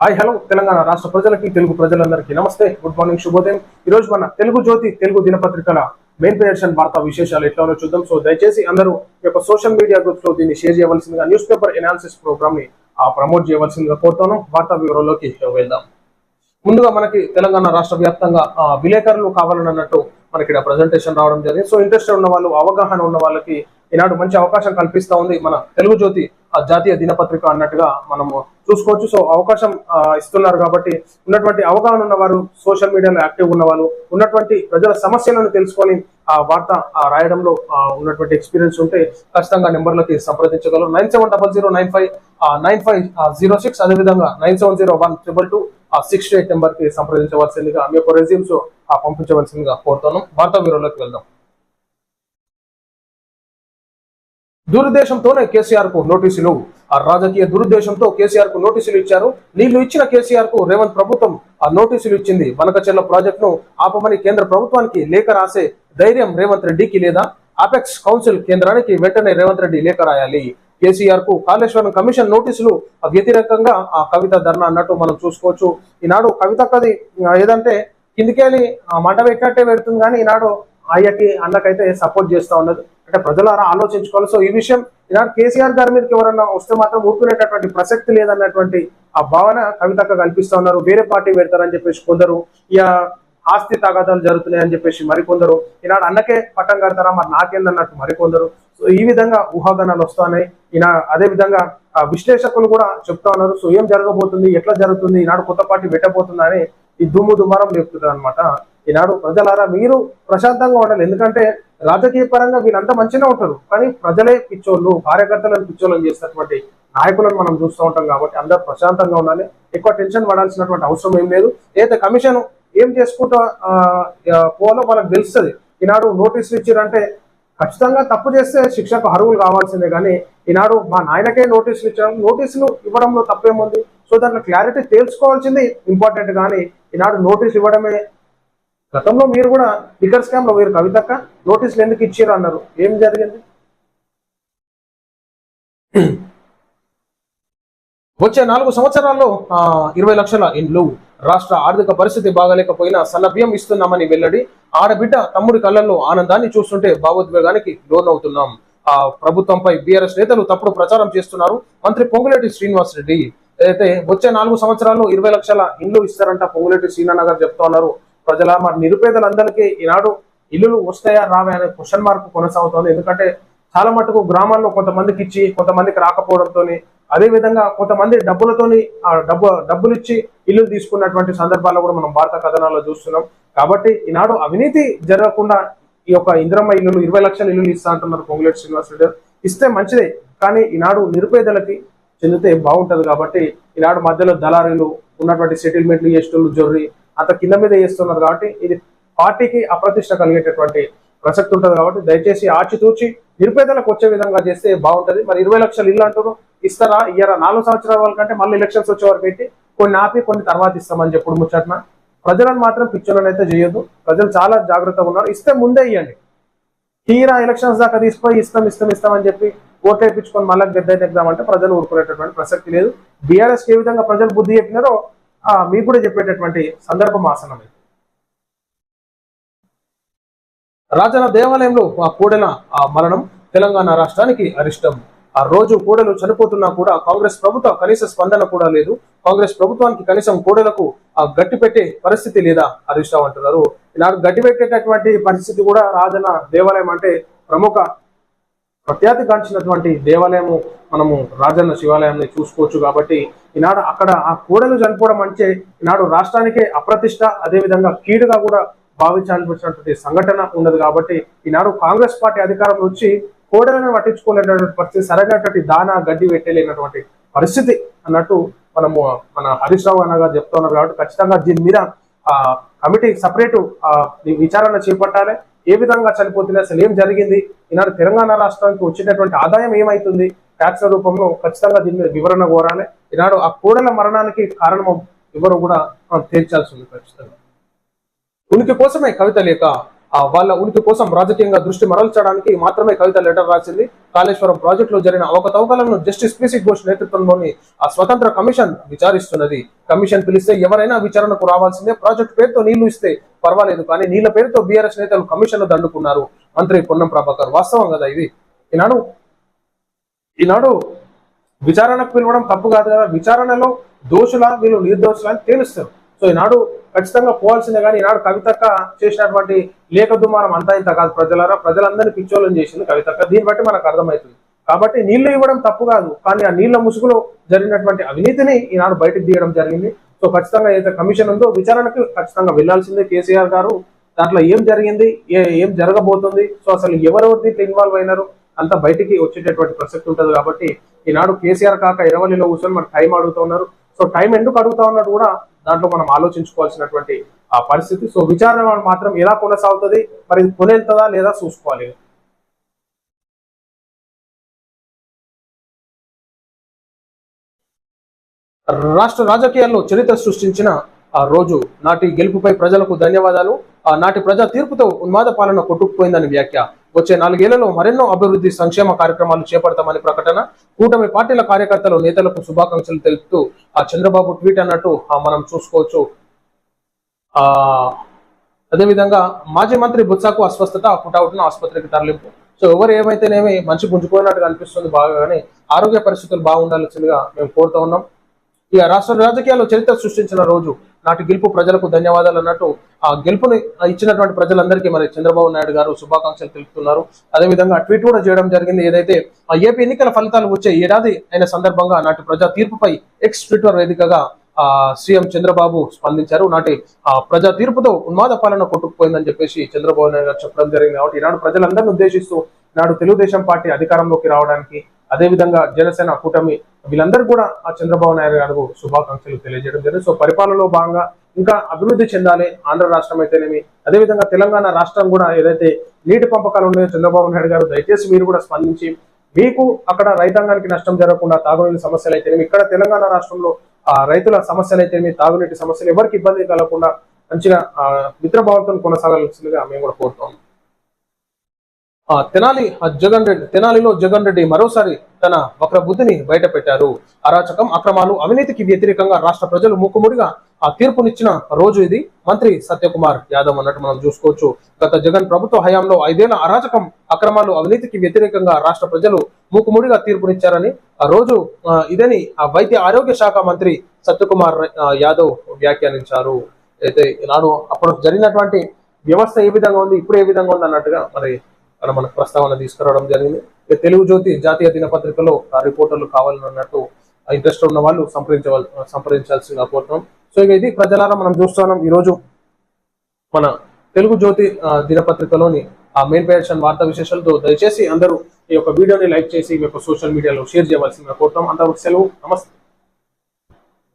Hi hello Telangana రాష్ట్ర ప్రజలకి తెలుగు ప్రజలందరికీ నమస్తే గుడ్ మార్నింగ్ శుభోదయం. ఈ రోజు మన తెలుగు జ్యోతి తెలుగు దినపత్రికల మెయిన్ పేజ్ అండ్ వార్తా విశేషాలు ఎట్లా చూద్దాం. సో దయచేసి అందరూ ఈ యొక్క సోషల్ మీడియా గ్రూప్స్లో దీన్ని షేర్ చేయవలసిందిగా న్యూస్ పేపర్ ఎనాలిసిస్ ప్రోగ్రామ్ని ఆ ప్రమోట్ చేయవలసిందిగా కోరుతాను. వార్తా వివరంలోకి వెళ్దాం. ముందుగా మనకి తెలంగాణ రాష్ట్ర వ్యాప్తంగా ఆ, విలేకరులు కావాలన్నట్టు మనకి ఇక్కడ ప్రజెంటేషన్ రావడం జరిగింది. సో ఇంట్రెస్ట్ ఉన్న వాళ్ళు అవగాహన ఉన్న వాళ్ళకి ఈనాడు మంచి అవకాశం కల్పిస్తా ఉంది మన తెలుగు జ్యోతి ఆ, జాతీయ దినపత్రిక అన్నట్టుగా మనము చూసుకోవచ్చు. సో అవకాశం ఇస్తున్నారు కాబట్టి ఉన్నటువంటి అవగాహన ఉన్నవారు సోషల్ మీడియాలో యాక్టివ్ ఉన్నవాళ్ళు ఉన్నటువంటి ప్రజల సమస్యలను తెలుసుకొని ఆ వార్త రాయడంలో ఉన్నటువంటి ఎక్స్పీరియన్స్ ఉంటే ఖచ్చితంగా నెంబర్లకి సంప్రదించగలరు. Nine seven double zero nine five nine five zero six అదేవిధంగా nine seven zero one triple two ah six eight నెంబర్కి సంప్రదించవలసిందిగా మీ యొక్క రెజ్యూమ్స్ పంపించవలసిందిగా కోరుతాను వార్తా బ్యూరోలోకి వెళ్దాం. దురుద్దేశంతోనే కేసీఆర్కు నోటీసులు. ఆ రాజకీయ దురుద్దేశంతో కేసీఆర్కు నోటీసులు ఇచ్చారు. నీళ్ళు ఇచ్చిన కేసీఆర్కు రేవంత్ ప్రభుత్వం ఆ నోటీసులు ఇచ్చింది. బనకచెల్ల ప్రాజెక్ట్ను ఆపమని కేంద్ర ప్రభుత్వానికి లేఖ రాసే ధైర్యం రేవంత్ రెడ్డికి లేదా? అపెక్స్ కౌన్సిల్ కేంద్రానికి వెంటనే రేవంత్ రెడ్డి లేఖ రాయాలి. కేసీఆర్కు కాళేశ్వరం కమిషన్ నోటీసులు వ్యతిరేకంగా ఆ కవిత ధర్నా అన్నట్టు మనం చూసుకోవచ్చు. ఈనాడు కవిత కది ఏదంటే కిందికేళి ఆ మంట పెట్టినట్టే పెడుతుంది కానీ ఈనాడు ఆయకి అన్నకైతే సపోర్ట్ చేస్తా ఉన్నది. అంటే ప్రజలారా ఆలోచించుకోవాలి. సో ఈ విషయం ఈనాడు కేసీఆర్ గారి మీదకి ఎవరన్నా వస్తే మాత్రం ఊరుకునేటటువంటి ప్రసక్తి లేదన్నటువంటి ఆ భావన కవితక్క కల్పిస్తూ ఉన్నారు. వేరే పార్టీ పెడతారని చెప్పేసి కొందరు ఇక ఆస్తి తగాదాలు జరుగుతున్నాయి అని చెప్పేసి మరికొందరు. ఈనాడు అన్నకే పట్టం కడతారా? మరి నాకేందన్నట్టు మరికొందరు. సో ఈ విధంగా ఊహాగానాలు వస్తున్నాయి ఈనా అదే విధంగా ఆ విశ్లేషకులు కూడా చెప్తా ఉన్నారు సో ఏం జరగబోతుంది? ఎట్లా జరుగుతుంది? ఈనాడు కొత్త పార్టీ పెట్టబోతుందా అని ఈ దుమ్ము దుమారం లేపుతుంది అనమాట ఈనాడు ప్రజలారా మీరు ప్రశాంతంగా ఉండాలి. ఎందుకంటే రాజకీయ పరంగా వీళ్ళంతా మంచిగా ఉంటారు. కానీ ప్రజలే పిచ్చోళ్ళు కార్యకర్తలను పిచ్చోళ్ళని చేసినటువంటి నాయకులను మనం చూస్తూ ఉంటాం కాబట్టి అందరూ ప్రశాంతంగా ఉండాలి. ఎక్కువ టెన్షన్ పడాల్సినటువంటి అవసరం ఏం లేదు. ఏదైతే కమిషన్ ఏం చేసుకుంటా పోలో పోవాలో వాళ్ళకి తెలుస్తుంది. ఈనాడు నోటీసులు ఇచ్చారంటే ఖచ్చితంగా తప్పు చేస్తే శిక్షకు అర్హులు కావాల్సిందే కానీ ఈనాడు మా నాయనకే నోటీసులు ఇచ్చారు నోటీసులు ఇవ్వడంలో తప్పేముంది? సో దాంట్లో క్లారిటీ తెలుసుకోవాల్సింది ఇంపార్టెంట్ కానీ ఈనాడు నోటీస్ ఇవ్వడమే. గతంలో మీరు కూడా లిక్కర్ స్కామ్లో మీరు కవితక్క నోటీసులు ఎందుకు ఇచ్చారు అన్నారు? ఏం జరిగింది? వచ్చే నాలుగు సంవత్సరాల్లో ఇరవై లక్షల ఇండ్లు రాష్ట్ర ఆర్థిక పరిస్థితి బాగాలేకపోయినా సన్న ఇస్తున్నామని వెల్లడి ఆడబిడ్డ తమ్ముడి కళ్ళల్లో ఆనందాన్ని చూస్తుంటే భావోద్వేగానికి లోనవుతున్నాం. ఆ ప్రభుత్వంపై బీఆర్ఎస్ నేతలు తప్పుడు ప్రచారం చేస్తున్నారు. మంత్రి పొంగులేటి శ్రీనివాస్ రెడ్డి అయితే వచ్చే నాలుగు సంవత్సరాల్లో ఇరవై లక్షల ఇండ్లు ఇస్తారంట పొంగులేటి శ్రీనాన్న గారు చెప్తా ఉన్నారు. ప్రజల మరి నిరుపేదలందరికీ ఈనాడు ఇల్లులు వస్తాయా రావా అనే క్వశ్చన్ మార్క్ కొనసాగుతోంది. ఎందుకంటే చాలా మటుకు గ్రామాల్లో కొంతమందికి ఇచ్చి కొంతమందికి రాకపోవడంతో అదే విధంగా కొంతమంది డబ్బులతోని ఆ డబ్బు డబ్బులు ఇచ్చి ఇల్లు తీసుకున్నటువంటి సందర్భాల్లో కూడా మనం భారత కథనాల్లో చూస్తున్నాం. కాబట్టి ఈనాడు అవినీతి జరగకుండా ఈ యొక్క ఇంద్రమ్మ ఇల్లులు ఇరవై లక్షల ఇల్లులు ఇస్తా అంటున్నారు పొంగులేటి శ్రీనివాస్ ఇస్తే మంచిదే కానీ ఈనాడు నిరుపేదలకి చెందితే బాగుంటది కాబట్టి ఈనాడు మధ్యలో దళారీలు ఉన్నటువంటి సెటిల్మెంట్లు చేసేటోళ్ళు జొర్రి అంత కింద మీద చేస్తున్నారు కాబట్టి ఇది పార్టీకి అప్రతిష్ట కలిగేటటువంటి ప్రసక్తి ఉంటుంది కాబట్టి దయచేసి ఆచితూచి నిరుపేదలకు వచ్చే విధంగా చేస్తే బాగుంటది. మరి ఇరవై లక్షలు ఇల్లు అంటారు ఇస్తారా ఇయ్యరా? నాలుగు సంవత్సరాల వాళ్ళకంటే మళ్ళీ ఎలక్షన్స్ వచ్చే వరకు పెట్టి కొన్ని ఆపి కొన్ని తర్వాత ఇస్తామని చెప్పుడు ముచ్చట్న. ప్రజలను మాత్రం పిచ్చోళ్ళని అయితే చేయొద్దు. ప్రజలు చాలా జాగ్రత్తగా ఉన్నారు. ఇస్తే ముందే ఇవ్వండి తీరా ఎలక్షన్స్ దాకా తీసుకొని ఇస్తాం ఇస్తాం ఇస్తాం అని చెప్పి ఓట్లు వేయించుకొని మళ్ళీ గద్దె ఎగ్దామంటే ప్రజలు ఊరుకునేటటువంటి ప్రసక్తి లేదు. బీఆర్ఎస్ ఏ విధంగా ప్రజలు బుద్ధి చెప్పినారో ఆ, మీకు కూడా చెప్పేటటువంటి సందర్భం ఆసనం రాజన దేవాలయంలో ఆ కూడెల ఆ మరణం తెలంగాణ రాష్ట్రానికి అరిష్టం. ఆ రోజు కోడెలు చనిపోతున్నా కూడా కాంగ్రెస్ ప్రభుత్వ కనీస స్పందన కూడా లేదు. కాంగ్రెస్ ప్రభుత్వానికి కనీసం కూడలకు ఆ గట్టి పెట్టే పరిస్థితి లేదా అరిష్టం అంటున్నారు. ఇలా గట్టి పెట్టేటటువంటి పరిస్థితి కూడా రాజన దేవాలయం అంటే ప్రముఖ ప్రఖ్యాతి కాంచినటువంటి దేవాలయము. మనము రాజన్న శివాలయాన్ని చూసుకోవచ్చు కాబట్టి ఈనాడు అక్కడ ఆ కూడలు చనిపోవడం అంటే ఈనాడు రాష్ట్రానికే అప్రతిష్ట అదేవిధంగా కీడుగా కూడా భావించాల్సినటువంటి సంఘటన ఉన్నది కాబట్టి ఈనాడు కాంగ్రెస్ పార్టీ అధికారంలో వచ్చి కోడలను పట్టించుకోలేనటువంటి పరిస్థితి సరైనటువంటి దానా గడ్డి పెట్టలేనటువంటి పరిస్థితి అన్నట్టు మనము మన హరీష్ రావు అన్నగా చెప్తున్నారు కాబట్టి ఖచ్చితంగా దీని మీద ఆ కమిటీ సపరేట్ విచారణ చేపట్టాలి. ఏ విధంగా చనిపోతుంది అసలు ఏం జరిగింది? ఈనాడు తెలంగాణ రాష్ట్రానికి వచ్చినటువంటి ఆదాయం ఏమైతుంది? ట్యాక్స్ రూపంలో ఖచ్చితంగా దీని మీద వివరణ కోరాలి. ఈనాడు ఆ కోడల మరణానికి కారణం ఎవరు కూడా మనం తేల్చాల్సి ఉంది ఖచ్చితంగా. ఉనికి కోసమే కవిత లేక వాళ్ళ ఉనికి కోసం రాజకీయంగా దృష్టి మరల్చడానికి మాత్రమే కవిత లెటర్ రాసింది. కాళేశ్వరం ప్రాజెక్టులో జరిగిన అవకతవకలను జస్టిస్ పిసి ఘోష్ నేతృత్వంలోని ఆ స్వతంత్ర కమిషన్ విచారిస్తున్నది. కమిషన్ పిలిస్తే ఎవరైనా విచారణకు రావాల్సిందే. ప్రాజెక్టు పేరుతో నీళ్ళు ఇస్తే పర్వాలేదు కానీ నీళ్ళ పేరుతో బీఆర్ఎస్ నేతలు కమిషన్ దండుకున్నారు. మంత్రి పొన్నం ప్రభాకర్ వాస్తవం కదా ఇది? ఈనాడు ఈనాడు విచారణకు పిలవడం తప్పు కాదు కదా. విచారణలో దోషుల వీళ్ళు నిర్దోషుల అని తేలుస్తారు. సో ఈనాడు ఖచ్చితంగా పోవాల్సిందే కానీ ఈనాడు కవితక్క చేసినటువంటి లేఖ దుమారం అంతా ఇంత కాదు ప్రజలారా. ప్రజలందరినీ పిచ్చోళ్ళని చేసింది కవితక్క. దీన్ని బట్టి మనకు అర్థమవుతుంది. కాబట్టి నీళ్ళు ఇవ్వడం తప్పు కాదు. కానీ ఆ నీళ్ళ ముసుగులో జరిగినటువంటి అవినీతిని ఈనాడు బయటకు తీయడం జరిగింది. సో ఖచ్చితంగా ఏదైతే కమిషన్ ఉందో విచారణకు ఖచ్చితంగా వెళ్ళాల్సిందే కేసీఆర్ గారు. దాంట్లో ఏం జరిగింది? ఏ- ఏం జరగబోతుంది? సో అసలు ఎవరెవరు దీంట్లో ఇన్వాల్వ్ అయినారు? అంతా బయటికి వచ్చేటటువంటి ప్రసక్తి ఉంటుంది కాబట్టి ఈనాడు కేసీఆర్ కాక ఇరవలిలో కూర్చొని మనకు టైం అడుగుతూ ఉన్నారు. సో టైం ఎందుకు అడుగుతా ఉన్నట్టు కూడా దాంట్లో మనం ఆలోచించుకోవాల్సినటువంటి ఆ పరిస్థితి. సో విచారణ మాత్రం ఎలా కొనసాగుతుంది? మరి ఇది కొనేళ్తుందా లేదా చూసుకోవాలి. రాష్ట్ర రాజకీయాల్లో చరిత్ర సృష్టించిన ఆ రోజు నాటి గెలుపుపై ప్రజలకు ధన్యవాదాలు. ఆ నాటి ప్రజా తీర్పుతో ఉన్మాద పాలన కొట్టుకుపోయిందని వ్యాఖ్య. వచ్చే నాలుగేళ్ళలో మరెన్నో అభివృద్ధి సంక్షేమ కార్యక్రమాలు చేపడతామని ప్రకటన కూటమి పార్టీల కార్యకర్తలు నేతలకు శుభాకాంక్షలు తెలుపుతూ ఆ చంద్రబాబు ట్వీట్ అన్నట్టు మనం చూసుకోవచ్చు. ఆ అదేవిధంగా మాజీ మంత్రి బుత్సాకు అస్వస్థత పుటౌట్ను ఆసుపత్రికి తరలింపు. సో ఎవరు ఏమైతేనేమి మంచి గుంజుకున్నట్టుగా అనిపిస్తుంది బాగా కానీ ఆరోగ్య పరిస్థితులు బాగుండాల్సిందిగా మేము కోరుతా ఉన్నాం. ఇక రాష్ట్ర రాజకీయాల్లో చరిత్ర సృష్టించిన రోజు నాటి గెలుపు ప్రజలకు ధన్యవాదాలు అన్నట్టు ఆ గెలుపుని ఇచ్చినటువంటి ప్రజలందరికీ మరి చంద్రబాబు నాయుడు గారు శుభాకాంక్షలు తెలుపుతున్నారు. అదేవిధంగా ట్వీట్ కూడా చేయడం జరిగింది. ఏదైతే ఆ ఏపీ ఎన్నికల ఫలితాలు వచ్చే ఏడాది అయిన సందర్భంగా నాటి ప్రజా తీర్పుపై ఎక్స్ ట్విట్టర్ వేదికగా ఆ సీఎం చంద్రబాబు స్పందించారు. నాటి ఆ ప్రజా తీర్పుతో ఉన్మాద పాలన కొట్టుకుపోయిందని చెప్పేసి చంద్రబాబు నాయుడు గారు చెప్పడం జరిగింది. కాబట్టి ఈనాడు ప్రజలందరినీ ఉద్దేశిస్తూ నాడు తెలుగుదేశం పార్టీ అధికారంలోకి రావడానికి అదేవిధంగా జనసేన కూటమి వీళ్ళందరూ కూడా ఆ చంద్రబాబు నాయుడు గారు శుభాకాంక్షలు తెలియజేయడం జరిగింది. సో పరిపాలనలో భాగంగా ఇంకా అభివృద్ధి చెందాలి ఆంధ్ర రాష్ట్రం అయితేనేమి. అదేవిధంగా తెలంగాణ రాష్ట్రం కూడా ఏదైతే నీటి పంపకాలు ఉన్నాయో చంద్రబాబు నాయుడు గారు దయచేసి మీరు కూడా స్పందించి మీకు అక్కడ రైతాంగానికి నష్టం జరగకుండా తాగునీటి సమస్యలు అయితేనేమి ఇక్కడ తెలంగాణ రాష్ట్రంలో ఆ రైతుల సమస్యలు అయితేనేమి తాగునీటి సమస్యలు ఎవరికి ఇబ్బంది కలగకుండా మంచిగా మిత్రభావంతో కొనసాగాల్సిందిగా మేము కూడా కోరుతాం తెనాలి ఆ జగన్ రెడ్డి తెనాలిలో జగన్ రెడ్డి మరోసారి తన వక్ర బుద్ధిని బయట పెట్టారు అరాచకం అక్రమాలు అవినీతికి వ్యతిరేకంగా రాష్ట్ర ప్రజలు మూకుముడిగా ఆ తీర్పునిచ్చిన రోజు ఇది. మంత్రి సత్యకుమార్ యాదవ్ అన్నట్టు మనం చూసుకోవచ్చు. గత జగన్ ప్రభుత్వ హయాంలో ఐదేళ్ళ అరాచకం అక్రమాలు అవినీతికి వ్యతిరేకంగా రాష్ట్ర ప్రజలు మూకుముడిగా తీర్పునిచ్చారని ఆ రోజు ఇదని ఆ వైద్య ఆరోగ్య శాఖ మంత్రి సత్యకుమార్ యాదవ్ వ్యాఖ్యానించారు. అయితే నాడు అప్పుడు జరిగినటువంటి వ్యవస్థ ఏ విధంగా ఉంది ఇప్పుడు ఏ విధంగా ఉంది అన్నట్టుగా మరి అక్కడ మనకు ప్రస్తావన తీసుకురావడం జరిగింది. ఇక తెలుగు జ్యోతి జాతీయ దినపత్రికలో ఆ రిపోర్టర్లు కావాలన్నట్టు ఇంట్రెస్ట్ ఉన్న వాళ్ళు సంప్రదించవల్ సంప్రదించాల్సిందిగా కోరుతున్నాం. సో ఇక ఇది ప్రజలారా మనం చూస్తున్నాం ఈరోజు మన తెలుగు జ్యోతి దినపత్రికలోని ఆ మెయిన్ పేషన్ వార్తా విశేషాలతో దయచేసి అందరూ ఈ యొక్క వీడియోని లైక్ చేసి మీ యొక్క సోషల్ మీడియాలో షేర్ చేయవలసిందిగా కోరుతాం అంతవరకు సెలవు. నమస్తే.